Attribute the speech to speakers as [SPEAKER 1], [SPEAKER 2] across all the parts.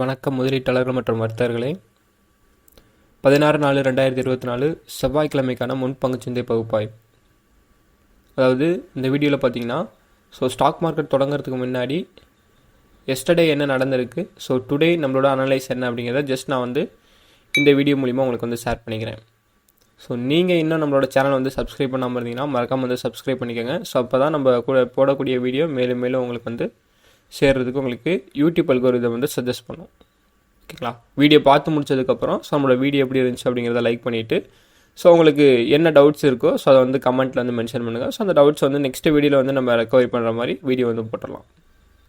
[SPEAKER 1] வணக்கம் முதலீட்டாளர்கள் மற்றும் வர்த்தகர்களே. பதினாறு நாலு ரெண்டாயிரத்தி இருபத்தி நாலு செவ்வாய்க்கிழமைக்கான முன்பங்கு சந்தை பகுப்பாய். அதாவது இந்த வீடியோவில் பார்த்தீங்கன்னா ஸோ ஸ்டாக் மார்க்கெட் தொடங்குறதுக்கு முன்னாடி எஸ்டர்டே என்ன நடந்திருக்கு? ஸோ டுடே நம்மளோட அனலைஸ் என்ன அப்படிங்கிறத ஜஸ்ட் நான் வந்து இந்த வீடியோ மூலிமா உங்களுக்கு வந்து ஷேர் பண்ணிக்கிறேன். ஸோ நீங்கள் இன்னும் நம்மளோட சேனல் வந்து சப்ஸ்கிரைப் பண்ணாமல் இருந்தீங்கன்னா மறக்காமல் வந்து சப்ஸ்கிரைப் பண்ணிக்கோங்க. ஸோ அப்போ தான் நம்ம கூட போடக்கூடிய வீடியோ மேலும் மேலும் உங்களுக்கு வந்து சேர்றதுக்கு உங்களுக்கு யூடியூப் அல்கோரிதம் வந்து சஜஸ்ட் பண்ணும். ஓகேங்களா? வீடியோ பார்த்து முடிச்சதுக்கப்புறம் ஸோ நம்மளோட வீடியோ எப்படி இருந்துச்சு அப்படிங்கிறத லைக் பண்ணிவிட்டு ஸோ உங்களுக்கு என்ன டவுட்ஸ் இருக்கோ ஸோ அதை வந்து கமெண்ட்டில் வந்து மென்ஷன் பண்ணுங்கள் ஸோ அந்த டவுட்ஸ் வந்து நெக்ஸ்ட் வீடியோவில் வந்து நம்ம ரெக்கவரி பண்ணுற மாதிரி வீடியோ வந்து போட்டுடலாம்.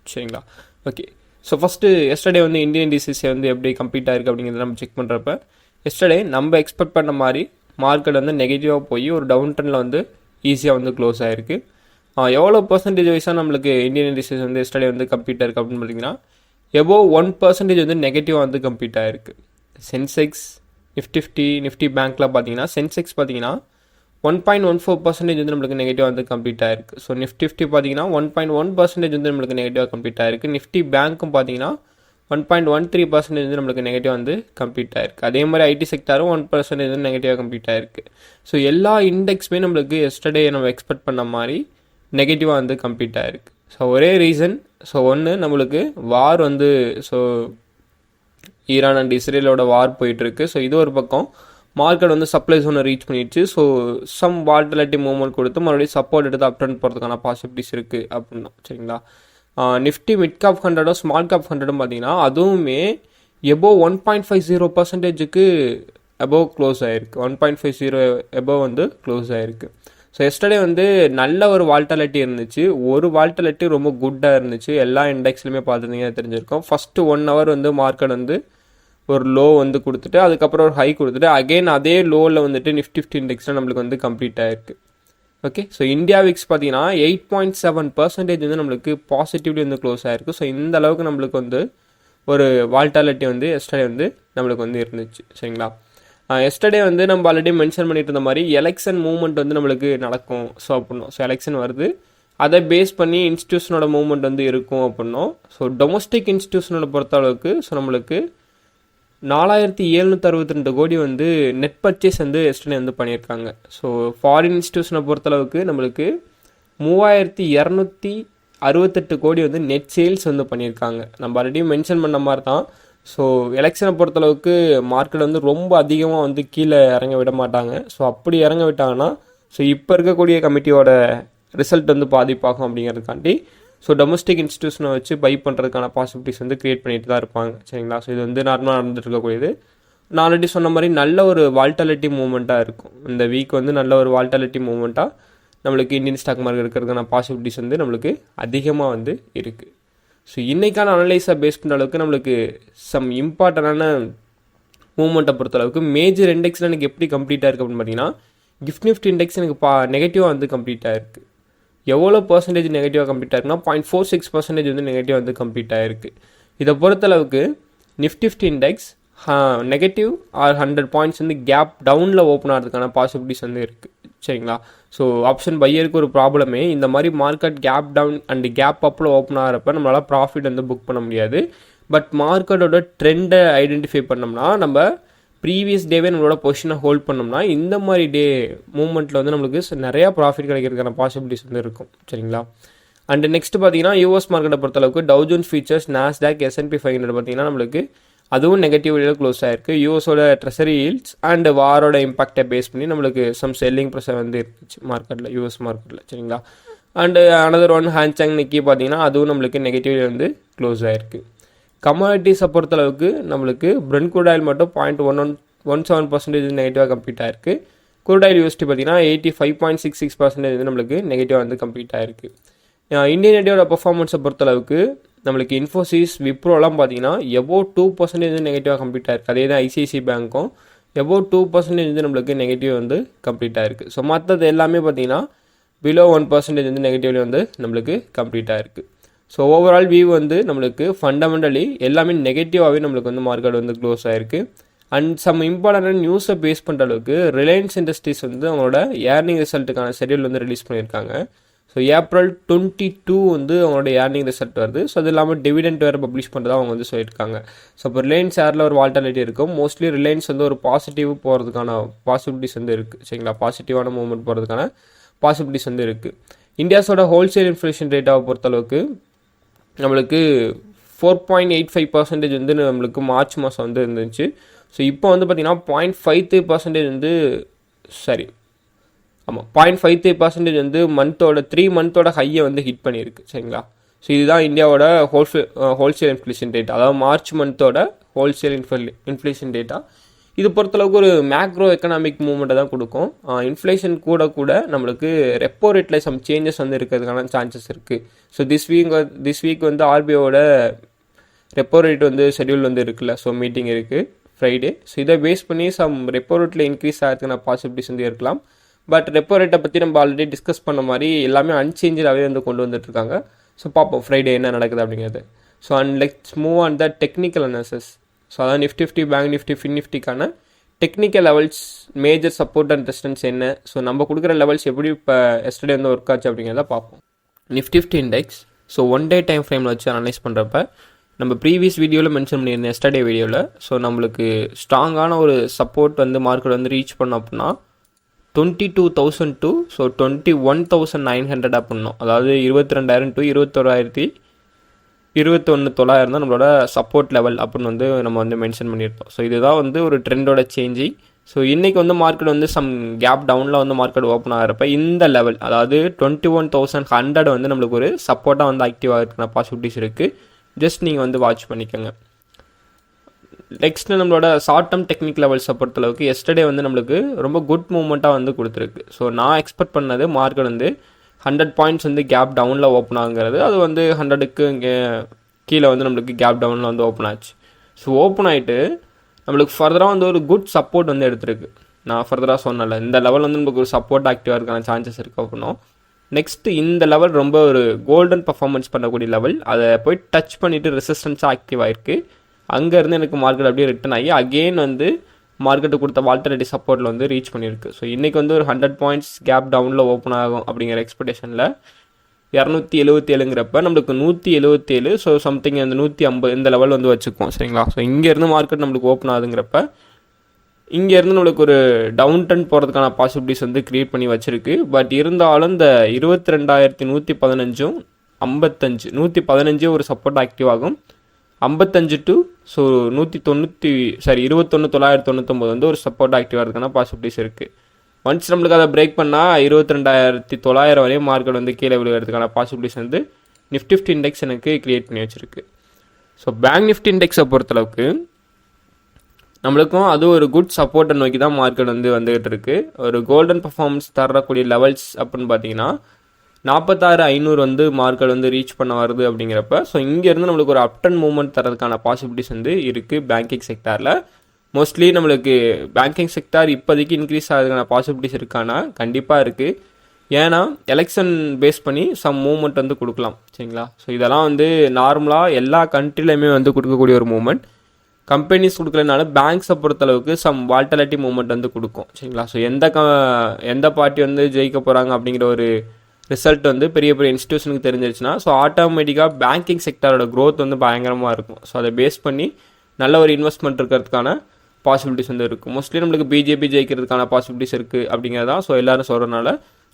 [SPEAKER 1] சரிங்களா? ஓகே ஸோ ஃபஸ்ட்டு எஸ்டர்டே வந்து இந்தியன் டிசிசி வந்து எப்படி கம்ப்ளீட் ஆயிருக்கு அப்படிங்கிறத நம்ம செக் பண்ணுறப்ப எஸ்டர்டே நம்ம எக்ஸ்பெக்ட் பண்ண மாதிரி மார்க்கெட் வந்து நெகட்டிவாக போய் ஒரு டவுன் ட்ரெண்டில் வந்து ஈஸியாக வந்து க்ளோஸ் ஆகிருக்கு எவ்வளோ பர்சன்டேஜ் வைஸாக நம்மளுக்கு இந்தியன் இண்டஸ்ட்ரீஸ் வந்து எஸ்டர்டே வந்து கம்ப்ளீட் இருக்குது அப்படின்னு பார்த்தீங்கன்னா எபோ ஒன் பர்சன்டேஜ் வந்து நெகட்டிவாக வந்து கம்ப்ளீட் ஆகிருக்கு சென்செக்ஸ் நிஃப்டி ஃபிஃப்டி நிஃப்டி பேங்க்கில் பார்த்தீங்கன்னா சென்செக்ஸ் பார்த்தீங்கன்னா one point one four percentage வந்து நம்மளுக்கு நெகட்டிவாக வந்து கம்ப்ளீட் ஆயிருக்கு ஸோ நிஃப்டி ஃபிஃப்டி பார்த்தீங்கன்னா ஒன் பாயிண்ட் ஒன் பர்சன்டேஜ் வந்து நம்மளுக்கு நெகட்டிவாக கம்ப்ளீட் ஆயிருக்கு நிஃப்டி பேங்க்கும் பார்த்தீங்கன்னா one point one three percentage வந்து நம்மளுக்கு நெகட்டிவ் வந்து கம்ப்ளீட் ஆயிருக்கு அதே மாதிரி ஐடி செக்டாரும் ஒன் பர்சன்டேஜ் வந்து நெகட்டிவாக கம்ப்ளீட் ஆயிருக்கு ஸோ எல்லா இண்டெக்ஸுமே நம்மளுக்கு எஸ்டர்டே நம்ம எக்ஸ்பெக்ட் பண்ண மாதிரி நெகட்டிவாக வந்து கம்ப்ளீட் ஆகிருக்கு ஸோ ஒரே ரீசன் ஸோ ஒன்று நம்மளுக்கு வார் வந்து ஸோ ஈரான் அண்ட் இஸ்ரேலோட வார் போயிட்டுருக்கு. ஸோ இது ஒரு பக்கம். மார்க்கெட் வந்து சப்ளைஸ் ஒன்று ரீச் பண்ணிடுச்சு. ஸோ சம் வால்டிலிட்டி மூவ்மெண்ட் கொடுத்து மறுபடியும் சப்போர்ட் எடுத்து அப் ட்ரெண்ட் போகிறதுக்கான பாசிபிலிட்டிஸ் இருக்குது அப்படின்னா. சரிங்களா? நிஃப்டி மிட் காப் ஹண்ட்ரடும் ஸ்மால் காப் ஹண்ட்ரடும் பார்த்தீங்கன்னா அதுவுமே above one point five zero பர்சன்டேஜுக்கு அபோவ் க்ளோஸ் ஆகிருக்கு one point five zero above வந்து க்ளோஸ் ஆகிருக்கு ஸோ எஸ்டர்டே வந்து நல்ல ஒரு வால்டாலிட்டி இருந்துச்சு. ஒரு வால்டலிட்டி ரொம்ப குட்டாக இருந்துச்சு. எல்லா இண்டெக்ஸ்லையுமே பார்த்துருந்தீங்கன்னா தெரிஞ்சிருக்கும். ஃபஸ்ட்டு ஒன் ஹவர் வந்து மார்க்கெட் வந்து ஒரு லோ வந்து கொடுத்துட்டு அதுக்கப்புறம் ஒரு ஹை கொடுத்துட்டு அகெயின் அதே லோவில் வந்துட்டு நிஃப்டி ஃபிஃப்டி இண்டெக்ஸில் நம்மளுக்கு வந்து கம்ப்ளீட் ஆயிருக்கு. ஓகே ஸோ இந்தியா விக்ஸ் பார்த்தீங்கன்னா எயிட் பாயிண்ட் செவன் பர்சன்டேஜ் வந்து நம்மளுக்கு பாசிட்டிவ்லி வந்து க்ளோஸ் ஆயிருக்கு. ஸோ இந்த அளவுக்கு நம்மளுக்கு வந்து ஒரு வால்டாலிட்டி வந்து எஸ்டர்டே வந்து நம்மளுக்கு வந்து இருந்துச்சு. சரிங்களா? எஸ்டர்டே வந்து நம்ம ஆல்ரெடி மென்ஷன் பண்ணிட்டு இருந்த மாதிரி எலெக்ஷன் மூவ்மெண்ட் வந்து நம்மளுக்கு நடக்கும். ஸோ அப்படின்னும். ஸோ எலெக்ஷன் வருது. அதை பேஸ் பண்ணி இன்ஸ்டியூஷனோட மூவ்மெண்ட் வந்து இருக்கும் அப்படின்னும். ஸோ டொமஸ்டிக் இன்ஸ்டியூஷனோட பொறுத்த அளவுக்கு ஸோ நம்மளுக்கு நாலாயிரத்தி எழுநூற்றி அறுபத்தி ரெண்டு கோடி வந்து நெட் பர்ச்சேஸ் வந்து எஸ்டர்டே வந்து பண்ணியிருக்காங்க. ஸோ ஃபாரின் இன்ஸ்டியூஷனை பொறுத்தளவுக்கு நம்மளுக்கு மூவாயிரத்தி இரநூத்தி அறுபத்தெட்டு கோடி வந்து நெட் சேல்ஸ் வந்து பண்ணியிருக்காங்க. நம்ம ஆல்ரெடி மென்ஷன் பண்ண மாதிரி தான். ஸோ எலெக்ஷனை பொறுத்தளவுக்கு மார்க்கெட் வந்து ரொம்ப அதிகமாக வந்து கீழே இறங்க விட மாட்டாங்க. ஸோ அப்படி இறங்க விட்டாங்கன்னா ஸோ இப்போ இருக்கக்கூடிய கமிட்டியோட ரிசல்ட் வந்து பாதிப்பாகும் அப்படிங்கிறதுக்காண்டி ஸோ டொமஸ்டிக் இன்ஸ்டியூஷனை வச்சு பை பண்ணுறதுக்கான பாசிபிலிட்டிஸ் வந்து க்ரியேட் பண்ணிட்டு தான் இருப்பாங்க. சரிங்களா? ஸோ இது வந்து நார்மலாக நடந்துட்டு இருக்கக்கூடியது. நான் ஆல்ரெடி சொன்ன மாதிரி நல்ல ஒரு வால்டாலிட்டி மூமெண்ட்டாக இருக்கும். இந்த வீக் வந்து நல்ல ஒரு வால்டாலிட்டி மூமெண்ட்டாக நம்மளுக்கு இந்தியன் ஸ்டாக் மார்க்கெட் இருக்கிறதுக்கான பாசிபிலிட்டிஸ் வந்து நம்மளுக்கு அதிகமாக வந்து இருக்குது ஸோ இன்றைக்கான அனலைஸை பேஸ் பண்ணுற அளவுக்கு நம்மளுக்கு சம் இம்பார்ட்டண்டான மூமெண்ட்டை பொறுத்தளவுக்கு மேஜர் இண்டெக்ஸில் எனக்கு எப்படி கம்ப்ளீட்டாக இருக்குது அப்படின்னு பார்த்தீங்கன்னா கிஃப்ட் நிஃப்ட் இண்டெக்ஸ் எனக்கு பா நெகட்டிவாக வந்து கம்ப்ளீட்டாக இருக்குது எவ்வளோ பர்சன்டேஜ் நெகட்டிவாக கம்ப்ளீட் ஆயிருக்குன்னா பாயிண்ட் ஃபோர் சிக்ஸ் பர்சன்டேஜ் வந்து நெகட்டிவ் வந்து கம்ப்ளீட் இருக்குது இதை பொறுத்தளவுக்கு Nifty fifty index negative or hundred points வந்து கேப் டவுனில் ஓப்பன் ஆகிறதுக்கான பாசிபிலிட்டிஸ் வந்து இருக்குது சரிங்களா? ஸோ ஆப்ஷன் பையருக்கு ஒரு ப்ராப்ளமே இந்த மாதிரி market gap down and gap அப்பில் ஓப்பன் ஆகிறப்ப நம்மளால் ப்ராஃபிட் வந்து புக் பண்ண முடியாது. பட் மார்க்கெட்டோட ட்ரெண்டை ஐடென்டிஃபை பண்ணோம்னா நம்ம ப்ரீவியஸ் டேவே நம்மளோட பொசிஷனை ஹோல்ட் பண்ணோம்னா இந்த மாதிரி டே மூமெண்ட்டில் வந்து நம்மளுக்கு நிறையா ப்ராஃபிட் கிடைக்கிறதுக்கான பாசிபிலிட்டிஸ் வந்து இருக்கும். சரிங்களா? அண்ட் நெக்ஸ்ட் பார்த்தீங்கன்னா யூஎஸ் மார்க்கெட்டை பொறுத்தளவுக்கு Dow Jones futures Nasdaq S and P five hundred பார்த்தீங்கன்னா நம்மளுக்கு அதுவும் நெகட்டிவ் வழியில் க்ளோஸ் ஆகிருக்கு யூஎஸோட ட்ரெஷரி ஹீல்ஸ் அண்ட் வாரோட இம்பாக்டை பேஸ் பண்ணி நம்மளுக்கு சம் செல்லிங் ப்ரெஷர் வந்து இருந்துச்சு மார்க்கெட்டில் யூஎஸ் மார்க்கெட்டில் சரிங்களா? And another one Hang Seng Nikkei பார்த்தீங்கன்னா அதுவும் நம்மளுக்கு நெகட்டிவ் வந்து க்ளோஸ் ஆகிருக்கு கமாடிட்டிஸை பொறுத்தளவுக்கு நம்மளுக்கு பிரெண்ட் குரூட் ஆயில் மட்டும் point one one one seven percentage நெகட்டிவாக கம்ப்ளீட் ஆயிருக்கு. குரூட் ஆயில் யூஎஸ்டி பார்த்தீங்கன்னா eighty five point six six percentage வந்து நம்மளுக்கு நெகட்டிவாக வந்து கம்ப்ளீட் ஆயிருக்கு. இந்தியன் இண்டியோட பர்ஃபார்மன்ஸை பொறுத்தளவுக்கு நம்மளுக்கு இன்ஃபோசிஸ் விப்ரோலாம் பார்த்தீங்கன்னா எவ்வளோ டூ பர்சன்டேஜ் வந்து நெகட்டிவாக கம்ப்ளீட் ஆயிருக்கு. அதே தான் ஐசிஐசி பேங்க்கும் எவ்வளோ டூ பர்சன்டேஜ் வந்து நம்மளுக்கு நெகட்டிவ் வந்து கம்ப்ளீட் ஆயிருக்கு. ஸோ மற்றது எல்லாமே பார்த்தீங்கன்னா பிலோ ஒன் பர்சன்டேஜ் வந்து நெகட்டிவ்லி வந்து நம்மளுக்கு கம்ப்ளீட் ஆயிருக்கு. ஸோ ஓவரால் வியூ வந்து நம்மளுக்கு ஃபண்டமெண்டலி எல்லாமே நெகட்டிவாகவே நம்மளுக்கு வந்து மார்க்கெட் வந்து க்ளோஸ் ஆயிருக்கு. அண்ட் சம் இம்பார்ட்டண்டான நியூஸை பேஸ் பண்ணுற அளவுக்கு ரிலையன்ஸ் இண்டஸ்ட்ரீஸ் வந்து அவங்களோட ஏர்னிங் ரிசல்ட்டுக்கான ஷெடியூல் வந்து ரிலீஸ் பண்ணியிருக்காங்க. ஸோ ஏப்ரல் டுவெண்ட்டி டூ வந்து அவங்களோட ஏர்னிங் ரிசல்ட் வருது. ஸோ அது இல்லாமல் டிவிடெண்ட் வேறு பப்ளிஷ் பண்ணுறதா அவங்க வந்து சொல்லியிருக்காங்க. ஸோ இப்போ ரிலையன்ஸ் ஏரில் ஒரு வால்டாலிட்டி இருக்கும். மோஸ்ட்லி ரிலையன்ஸ் வந்து ஒரு பாசிட்டிவ் போகிறதுக்கான பாசிபிலிட்டிஸ் வந்து இருக்குது சரிங்களா? பாசிட்டிவான மூவ்மெண்ட் போகிறதுக்கான பாசிபிலிட்டிஸ் வந்து இருக்குது இந்தியாஸோட ஹோல்சேல் இன்ஃப்ளேஷன் ரேட்டாவை பொறுத்தளவுக்கு நம்மளுக்கு four point eight five percentage வந்து நம்மளுக்கு மார்ச் மாதம் வந்து இருந்துச்சு. ஸோ இப்போ வந்து பார்த்திங்கன்னா பாயிண்ட் ஃபைவ் த்ரீ பர்சன்டேஜ் வந்து சரி ஆமாம் பாயிண்ட் ஃபைவ் த்ரீ பர்சன்டேஜ் வந்து மந்த்தோட த்ரீ மந்த்தோட ஹையை வந்து ஹிட் பண்ணியிருக்கு சரிங்களா? ஸோ இதுதான் இந்தியாவோட ஹோல்சேல் ஹோல்சேல் இன்ஃப்ளேஷன் டேட்டா அதாவது மார்ச் மந்த்தோட ஹோல்சேல் இன்ஃபல் இன்ஃப்ளேஷன் டேட்டா இது பொறுத்தளவுக்கு ஒரு மேக்ரோ எக்கனாமிக் மூவ்மெண்ட்டை தான் கொடுக்கும். இன்ஃப்ளேஷன் கூட கூட நம்மளுக்கு ரெப்போ ரேட்டில் சம் சேஞ்சஸ் வந்து இருக்கிறதுக்கான சான்சஸ் இருக்குது so this week this week வந்து ஆர்பிஐயோட ரெப்போ ரேட் வந்து ஷெட்யூல் வந்து இருக்குல்ல ஸோ மீட்டிங் இருக்குது ஃப்ரைடே ஸோ இதை பேஸ் பண்ணி சம் ரெப்போ ரேட்டில் இன்க்ரீஸ் ஆகிறதுக்கான பாசிபிலிட்டிஸ் வந்து இருக்கலாம். பட் ரெப்போ ரேட்டை பற்றி நம்ம ஆல்ரெடி டிஸ்கஸ் பண்ண மாதிரி எல்லாமே அன்சேஞ்சாகவே வந்து கொண்டு வந்துட்டுருக்காங்க ஸோ பார்ப்போம் ஃப்ரைடே என்ன நடக்குது அப்படிங்கிறது. So and let's move on the technical analysis so அதான் Nifty fifty bank Nifty Fin நிஃப்டிக்கான technical levels major support and resistance என்ன? ஸோ நம்ம கொடுக்குற லெவல்ஸ் எப்படி இப்போ எஸ்டர்டே வந்து ஒர்க் ஆச்சு அப்படிங்கிறத பார்ப்போம் Nifty fifty index so one day time ஃப்ரேமில் வச்சு அனலைஸ் பண்ணுறப்ப நம்ம ப்ரீவியஸ் வீடியோவில் மென்ஷன் பண்ணியிருந்தேன் எஸ்டர்டே வீடியோவில் ஸோ நம்மளுக்கு ஸ்ட்ராங்கான ஒரு சப்போர்ட் வந்து மார்க்கெட் வந்து ரீச் பண்ணோம் அப்படின்னா twenty two thousand two so twenty one thousand nine hundred அப்படின்னோம். அதாவது இருபத்தி ரெண்டாயிரம் டு இருபத்தோராயிரத்தி இருபத்தொன்று தொள்ளாயிரம் தான் நம்மளோட சப்போர்ட் லெவல் அப்படின்னு வந்து நம்ம வந்து மென்ஷன் பண்ணியிருப்போம் ஸோ இதுதான் வந்து ஒரு ட்ரெண்டோட சேஞ்சிங் ஸோ இன்றைக்கி வந்து மார்க்கெட் வந்து சம் கேப் டவுனில் வந்து மார்க்கெட் ஓப்பன் ஆகிறப்ப இந்த லெவல் அதாவது டுவெண்ட்டி ஒன் தௌசண்ட் ஹண்ட்ரட் வந்து நம்மளுக்கு ஒரு சப்போர்ட்டாக வந்து ஆக்டிவாக இருக்கிற பாசிபிலிட்டிஸ் இருக்குது ஜஸ்ட் நீங்கள் வந்து வாட்ச் பண்ணிக்கோங்க. நெக்ஸ்ட்டு நம்மளோட ஷார்ட் டேர்ம் டெக்னிக் லெவல்ஸை பொறுத்தளவுக்கு எஸ்டர்டே வந்து நம்மளுக்கு ரொம்ப குட் மூமெண்ட்டாக வந்து கொடுத்துருக்கு. ஸோ நான் எக்ஸ்பெக்ட் பண்ணது மார்க்கெட் வந்து ஹண்ட்ரட் பாயிண்ட்ஸ் வந்து கேப் டவுனில் ஓப்பன் ஆகுங்கிறது. அது வந்து ஹண்ட்ரடுக்கு இங்கே கீழே வந்து நம்மளுக்கு கேப் டவுனில் வந்து ஓப்பன் ஆச்சு. ஸோ ஓப்பன் ஆகிட்டு நம்மளுக்கு ஃபர்தராக வந்து ஒரு குட் சப்போர்ட் வந்து எடுத்திருக்கு. நான் ஃபர்தராக சொன்னல. இந்த லெவல் வந்து நம்மளுக்கு ஒரு சப்போர்ட் ஆக்டிவாக இருக்கான சான்சஸ் இருக்குது அப்படின்னும் நெக்ஸ்ட்டு இந்த லெவல் ரொம்ப ஒரு கோல்டன் பர்ஃபார்மன்ஸ் பண்ணக்கூடிய லெவல் அதை போய் டச் பண்ணிவிட்டு ரெசிஸ்டன்ஸாக ஆக்டிவ் ஆகிருக்கு அங்கேருந்து எனக்கு மார்க்கெட் அப்படியே ரிட்டன் ஆகி அகெயின் வந்து மார்க்கெட்டு கொடுத்த வால்டரடி சப்போர்ட்டில் வந்து ரீச் பண்ணியிருக்கு. ஸோ இன்றைக்கி வந்து ஒரு ஹண்ட்ரட் பாயிண்ட்ஸ் கேப் டவுனில் ஓப்பன் ஆகும் அப்படிங்கிற எக்ஸ்பெக்டேஷனில் இரநூத்தி எழுபத்தி ஏழுங்கிறப்ப நம்மளுக்கு நூற்றி எழுபத்தேழு ஸோ சம்திங் அந்த நூற்றி ஐம்பது இந்த லெவல் வந்து வச்சுக்குவோம் சரிங்களா? ஸோ இங்கேருந்து மார்க்கெட் நம்மளுக்கு ஓப்பன் ஆகுதுங்கிறப்ப இங்கேருந்து நம்மளுக்கு ஒரு டவுன் ட்ரெண்ட் போகிறதுக்கான பாசிபிலிட்டிஸ் வந்து க்ரியேட் பண்ணி வச்சுருக்கு. பட் இருந்தாலும் இந்த இருபத்தி ரெண்டாயிரத்தி நூற்றி பதினஞ்சும் ஐம்பத்தஞ்சு நூற்றி பதினஞ்சு ஒரு சப்போர்ட் ஆக்டிவ் ஆகும். ஐம்பத்தஞ்சு டு ஸோ நூற்றி தொண்ணூற்றி சாரி இருபத்தொன்று தொள்ளாயிரத்தி தொண்ணூத்தொம்பது வந்து ஒரு சப்போர்ட் ஆக்டிவாக இருக்குன்னா பாசிபிலிட்டிஸ் இருக்குது ஒன்ஸ் நம்மளுக்கு அதை பிரேக் பண்ணால் இருபத்தி ரெண்டாயிரத்தி தொள்ளாயிரம் வரையும் மார்க்கெட் வந்து கீழே விழுகிறதுக்கான பாசிபிலிட்டிஸ் வந்து நிஃப்டி ஃபிஃப்டி இண்டெக்ஸ் எனக்கு க்ரியேட் பண்ணி வச்சுருக்கு. ஸோ பேங்க் நிஃப்டி இண்டெக்ஸை பொறுத்தளவுக்கு நம்மளுக்கும் அது ஒரு குட் சப்போர்ட்டை நோக்கி தான் மார்க்கெட் வந்து வந்துகிட்டு இருக்கு. ஒரு கோல்டன் பர்ஃபார்மன்ஸ் தரக்கூடிய லெவல்ஸ் அப்படின்னு பார்த்தீங்கன்னா நாற்பத்தாறு ஐநூறு வந்து மார்க்கெட் வந்து ரீச் பண்ண வருது அப்படிங்கிறப்ப ஸோ இங்கேருந்து நம்மளுக்கு ஒரு அப்டன் மூவ்மெண்ட் தரதுக்கான பாசிபிலிட்டிஸ் வந்து இருக்குது பேங்கிங் செக்டாரில் மோஸ்ட்லி நம்மளுக்கு பேங்கிங் செக்டார் இப்போதைக்கு இன்க்ரீஸ் ஆகிறதுக்கான பாசிபிலிட்டிஸ் இருக்கானா? கண்டிப்பாக இருக்குது ஏன்னா எலெக்ஷன் பேஸ் பண்ணி சம் மூமெண்ட் வந்து கொடுக்கலாம் சரிங்களா? ஸோ இதெல்லாம் வந்து நார்மலாக எல்லா கண்ட்ரிலையுமே வந்து கொடுக்கக்கூடிய ஒரு மூமெண்ட் கம்பெனிஸ் கொடுக்கலனால பேங்க்ஸை பொறுத்தளவுக்கு சம் வால்டலிட்டி மூமெண்ட் வந்து கொடுக்கும் சரிங்களா? ஸோ எந்த க எந்த பார்ட்டி வந்து ஜெயிக்க போகிறாங்க அப்படிங்கிற ஒரு ரிசல்ட் வந்து பெரிய பெரிய இன்ஸ்டியூஷனுக்கு தெரிஞ்சிருச்சுன்னா ஸோ ஆட்டோமேட்டிக்காக பேங்கிங் செக்டரோட க்ரோத் வந்து பயங்கரமாக இருக்கும். ஸோ அதை பேஸ் பண்ணி நல்ல ஒரு இன்வெஸ்ட்மெண்ட் இருக்கிறதுக்கான பாசிபிலிட்டிஸ் வந்து இருக்குது மோஸ்ட்லி நம்மளுக்கு பிஜேபி ஜெயிக்கிறதுக்கான பாசிபிலிட்டிஸ் இருக்குது அப்படிங்கிறதான் ஸோ எல்லோரும் சொல்கிறனால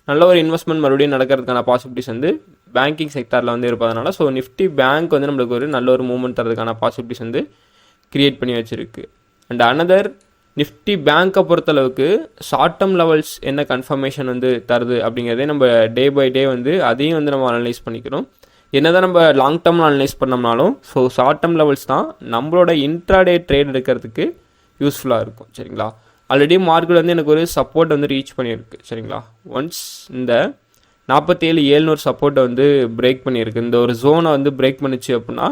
[SPEAKER 1] நல்ல ஒரு இன்வெஸ்ட்மெண்ட் மறுபடியும் நடக்கிறதுக்கான பாசிபிலிட்டிஸ் வந்து பேங்கிங் செக்டரில் வந்து இருப்பதனால ஸோ நிஃப்டி பேங்க் வந்து நம்மளுக்கு ஒரு நல்ல ஒரு மூவ்மெண்ட் தரதுக்கான பாசிபிலிட்டிஸ் வந்து க்ரியேட் பண்ணி வச்சுருக்கு. அண்ட் அனதர் நிஃப்டி பேங்க்கை பொறுத்தளவுக்கு ஷார்ட் டேர்ம் லெவல்ஸ் என்ன கன்ஃபர்மேஷன் வந்து தருது அப்படிங்கிறதே நம்ம டே பை டே வந்து அதையும் வந்து நம்ம அனலைஸ் பண்ணிக்கிறோம். என்ன தான் நம்ம லாங் டேர்மில் அனலைஸ் பண்ணோம்னாலும் ஸோ ஷார்ட் டேர்ம் லெவல்ஸ் தான் நம்மளோட இன்ட்ராடே ட்ரேட் எடுக்கிறதுக்கு யூஸ்ஃபுல்லாக இருக்கும் சரிங்களா? ஆல்ரெடி மார்க்கெட் வந்து எனக்கு ஒரு சப்போர்ட் வந்து ரீச் பண்ணியிருக்கு சரிங்களா? ஒன்ஸ் இந்த நாற்பத்தேழு ஏழ்நூறு சப்போர்ட்டை வந்து பிரேக் பண்ணியிருக்கு. இந்த ஒரு ஜோனை வந்து பிரேக் பண்ணிச்சு அப்படின்னா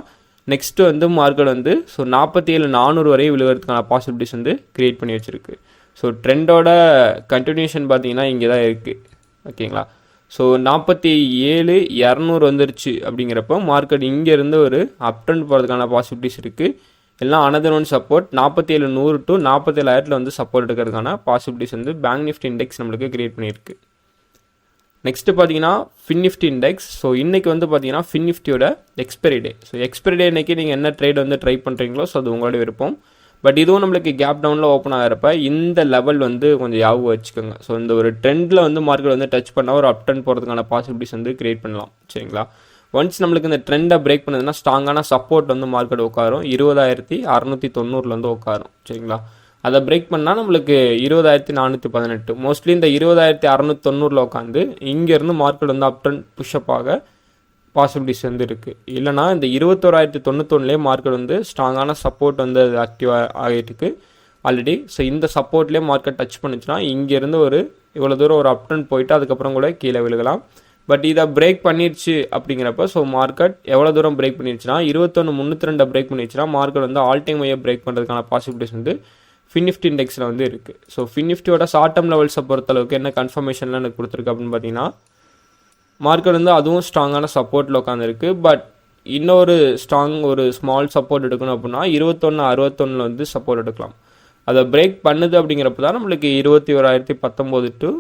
[SPEAKER 1] நெக்ஸ்ட்டு வந்து மார்க்கெட் வந்து ஸோ நாற்பத்தி ஏழு நானூறு வரையும் விழுகிறதுக்கான பாசிபிலிட்டிஸ் வந்து க்ரியேட் பண்ணி வச்சுருக்கு. ஸோ ட்ரெண்டோட கண்டினியூஷன் பார்த்தீங்கன்னா இங்கே தான் இருக்குது ஓகேங்களா ஸோ நாற்பத்தி ஏழு இரநூறு வந்துருச்சு அப்படிங்கிறப்போ மார்க்கெட் இங்கேருந்து ஒரு அப் ட்ரெண்ட் போகிறதுக்கான பாசிபிலிட்டிஸ் இருக்குது எல்லாம் அனதர் ஒன் சப்போர்ட் நாற்பத்தி ஏழு நூறு டு நாற்பத்தேழாயிரத்தில் வந்து சப்போர்ட் எடுக்கிறதுக்கான பாசிபிலிட்டிஸ் வந்து பேங்க் நிஃப்டி இண்டெக்ஸ் நம்மளுக்கு க்ரியேட் பண்ணியிருக்கு. நெக்ஸ்ட்டு பார்த்தீங்கன்னா ஃபின்னிஃப்டி இண்டெக்ஸ் ஸோ இன்றைக்கி வந்து பார்த்தீங்கன்னா ஃபின்னிஃப்டியோட expiry day so expiry day இன்றைக்கி நீங்கள் என்ன ட்ரேட் வந்து ட்ரை பண்ணுறீங்களோ ஸோ அது உங்களோட விருப்பம். பட் இதுவும் நம்மளுக்கு கேப் டவுனில் ஓப்பன் ஆகிறப்ப இந்த லெவல் வந்து கொஞ்சம் யாபகம் வச்சுக்கோங்க. ஸோ இந்த ஒரு ட்ரெண்டில் வந்து மார்க்கெட் வந்து டச் பண்ணால் ஒரு அப் டர்ன் போகிறதுக்கான பாசிபிலிட்டிஸ் வந்து கிரியேட் பண்ணலாம். சரிங்களா? ஒன்ஸ் நம்மளுக்கு இந்த ட்ரெண்டை பிரேக் பண்ணதுன்னா ஸ்ட்ராங்கான சப்போர்ட் வந்து மார்க்கெட் உட்காரும். இருபதாயிரத்தி அறநூற்றி தொண்ணூறுலேருந்து உட்காரும். சரிங்களா? அதை பிரேக் பண்ணால் நம்மளுக்கு இருபதாயிரத்தி நானூற்றி பதினெட்டு. மோஸ்ட்லி இந்த இருபதாயிரத்தி அறநூத்தொண்ணூறில் உட்காந்து இங்கேருந்து மார்க்கெட் வந்து அப் ட்ரெண்ட் புஷ்அப் ஆக பாசிபிலிட்டிஸ் வந்து இருக்குது இல்லைனா இந்த இருபத்தோராயிரத்தி தொண்ணூத்தொன்னுலேயே மார்க்கெட் வந்து ஸ்ட்ராங்கான சப்போர்ட் வந்து அது ஆக்டிவ் ஆகிட்டுருக்கு ஆல்ரெடி ஸோ இந்த சப்போர்ட்லேயே மார்க்கெட் டச் பண்ணுச்சுன்னா இங்கேருந்து ஒரு இவ்வளோ தூரம் ஒரு அப் ட்ரெண்ட் போயிட்டு அதுக்கப்புறம் கூட கீழே விழுகலாம். பட் இதை பிரேக் பண்ணிடுச்சு அப்படிங்கிறப்ப ஸோ மார்க்கெட் எவ்வளோ தூரம் பிரேக் பண்ணிடுச்சுன்னா இருபத்தொன்று முந்நூற்றி ரெண்டை பிரேக் பண்ணிடுச்சுன்னா மார்க்கெட் வந்து ஆல் டைம் வையை பிரேக் பண்ணுறதுக்கான பாசிபிலிட்டிஸ் வந்து ஃபின்னிஃப்ட் இண்டெக்ஸில் வந்து இருக்குது ஸோ ஃபின்னிஃப்டியோட ஷார்ட் டேர்ம் லெவல்ஸை பொறுத்தளவுக்கு என்ன கன்ஃபர்மேஷன்லாம் எனக்கு கொடுத்துருக்கு அப்படின்னு பார்த்தீங்கன்னா மார்க்கெட் வந்து அதுவும் ஸ்ட்ராங்கான சப்போர்ட்டில் உட்காந்துருக்கு பட் இன்னொரு ஸ்ட்ராங் ஒரு ஸ்மால் சப்போர்ட் எடுக்கணும் அப்படின்னா இருபத்தொன்று அறுபத்தொன்னில் வந்து சப்போர்ட் எடுக்கலாம். அதை பிரேக் பண்ணுது அப்படிங்கிறப்ப தான் நம்மளுக்கு இருபத்தி ஓராயிரத்தி பத்தொம்போது டு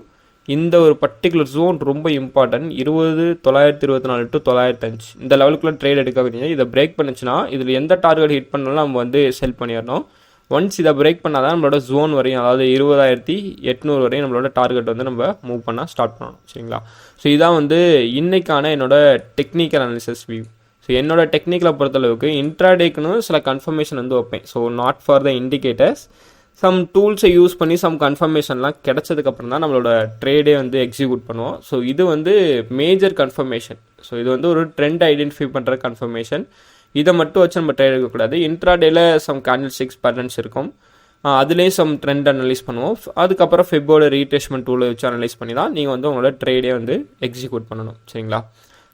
[SPEAKER 1] இந்த ஒரு பர்டிகுலர் ஜோன் ரொம்ப இம்பார்ட்டன்ட் இருபது தொள்ளாயிரத்தி இருபத்தி நாலு டு தொள்ளாயிரத்தி அஞ்சு இந்த லெவலுக்குள்ள ட்ரேட் எடுக்க வேண்டிய இதை பிரேக் பண்ணுச்சுன்னா இதில் எந்த டார்கெட் ஹிட் பண்ணாலும் நம்ம வந்து செல் பண்ணிடணும். ஒன்ஸ் இதை பிரேக் பண்ணால் தான் நம்மளோட ஜோன் வரையும் அதாவது இருபதாயிரத்தி எட்நூறு வரையும் நம்மளோட டார்கெட் வந்து நம்ம மூவ் பண்ண ஸ்டார்ட் பண்ணணும் சரிங்களா? ஸோ இதான் வந்து இன்றைக்கான என்னோட டெக்னிக்கல் அனாலிசிஸ் வியூ ஸோ என்னோட டெக்னிக்கலை பொறுத்தளவுக்கு இன்ட்ராடேக்குன்னு சில கன்ஃபர்மேஷன் வந்து வைப்பேன். So not for the indicators some டூல்ஸை use பண்ணி சம் கன்ஃபர்மேஷன்லாம் கிடச்சதுக்கப்புறம் தான் நம்மளோட ட்ரேடே வந்து எக்ஸிக்யூட் பண்ணுவோம். ஸோ இது வந்து மேஜர் கன்ஃபர்மேஷன் ஸோ இது வந்து ஒரு ட்ரெண்ட் ஐடென்டிஃபை பண்ணுற கன்ஃபர்மேஷன் இதை மட்டும் வச்சு நம்ம ட்ரேட் எடுக்கக்கூடாது. இன்ட்ராடேல சம் கேண்டில் சிக்ஸ் பேட்டர்ன்ஸ் இருக்கும். அதுலேயும் சம் ட்ரெண்ட் அனலைஸ் பண்ணுவோம். அதுக்கப்புறம் ஃபெப்போட ரீட்ரேஸ்மெண்ட் டூலை வச்சு அனலைஸ் பண்ணி தான் நீங்கள் வந்து உங்களோட ட்ரேடே வந்து எக்ஸிக்யூட் பண்ணணும். சரிங்களா?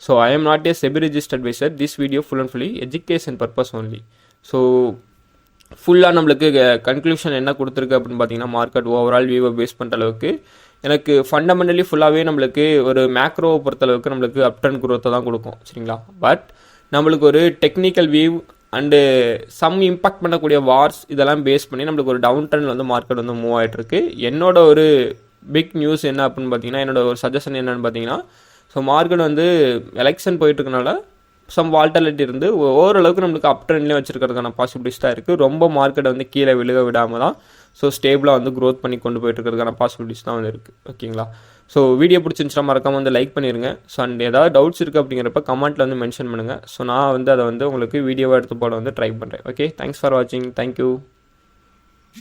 [SPEAKER 1] So I am not a SEBI registered adviser this video full and fully education purpose only so ஃபுல்லாக நம்மளுக்கு கன்க்ளூஷன் என்ன கொடுத்துருக்கு அப்படின்னு பார்த்தீங்கன்னா மார்க்கெட் ஓவரால் வியூவை பேஸ் பண்ணுற அளவுக்கு எனக்கு ஃபண்டமெண்டலி ஃபுல்லாகவே நம்மளுக்கு ஒரு மேக்ரோவை பொறுத்தளவுக்கு நம்மளுக்கு அப்டன் குரோத்தை தான் கொடுக்கும். சரிங்களா? பட் நம்மளுக்கு ஒரு technical view and some impact பண்ணக்கூடிய வார்ஸ் இதெல்லாம் பேஸ் பண்ணி நம்மளுக்கு ஒரு டவுன் ட்ரெண்டில் வந்து மார்க்கெட் வந்து மூவ் ஆகிட்டுருக்கு என்னோட ஒரு பிக் நியூஸ் என்ன அப்படின்னு பார்த்தீங்கன்னா என்னோட ஒரு சஜஷன் என்னன்னு பார்த்தீங்கன்னா ஸோ மார்க்கெட் வந்து எலெக்ஷன் போயிட்டுருக்கனால சம் வால்டாலிட்டி இருந்து ஓரளவுக்கு நம்மளுக்கு அப் ட்ரெண்ட்லேயும் வச்சுருக்கிறதுக்கான பாசிபிலிட்டிஸ் தான் இருக்குது ரொம்ப மார்க்கெட்டை வந்து கீழே விழுக விடாமல் தான் ஸோ ஸ்டேபிளாக வந்து க்ரோத் பண்ணி கொண்டு போயிட்டு இருக்கிறதுக்கான பாசிபிலிட்டிஸ் தான் வந்து இருக்குது ஓகேங்களா ஸோ வீடியோ பிடிச்சிருந்துச்சுன்னா மறக்காமல் வந்து லைக் பண்ணிடுங்க ஸோ அண்ட் ஏதாவது டவுட்ஸ் இருக்குது அப்படிங்கிறப்ப கமெண்ட்டில் வந்து மென்ஷன் பண்ணுங்கள் ஸோ நான் வந்து அதை வந்து உங்களுக்கு வீடியோவாக எடுத்து போட வந்து ட்ரை பண்ணுறேன் ஓகே தேங்க்ஸ் ஃபார் வாட்சிங் தேங்க்யூ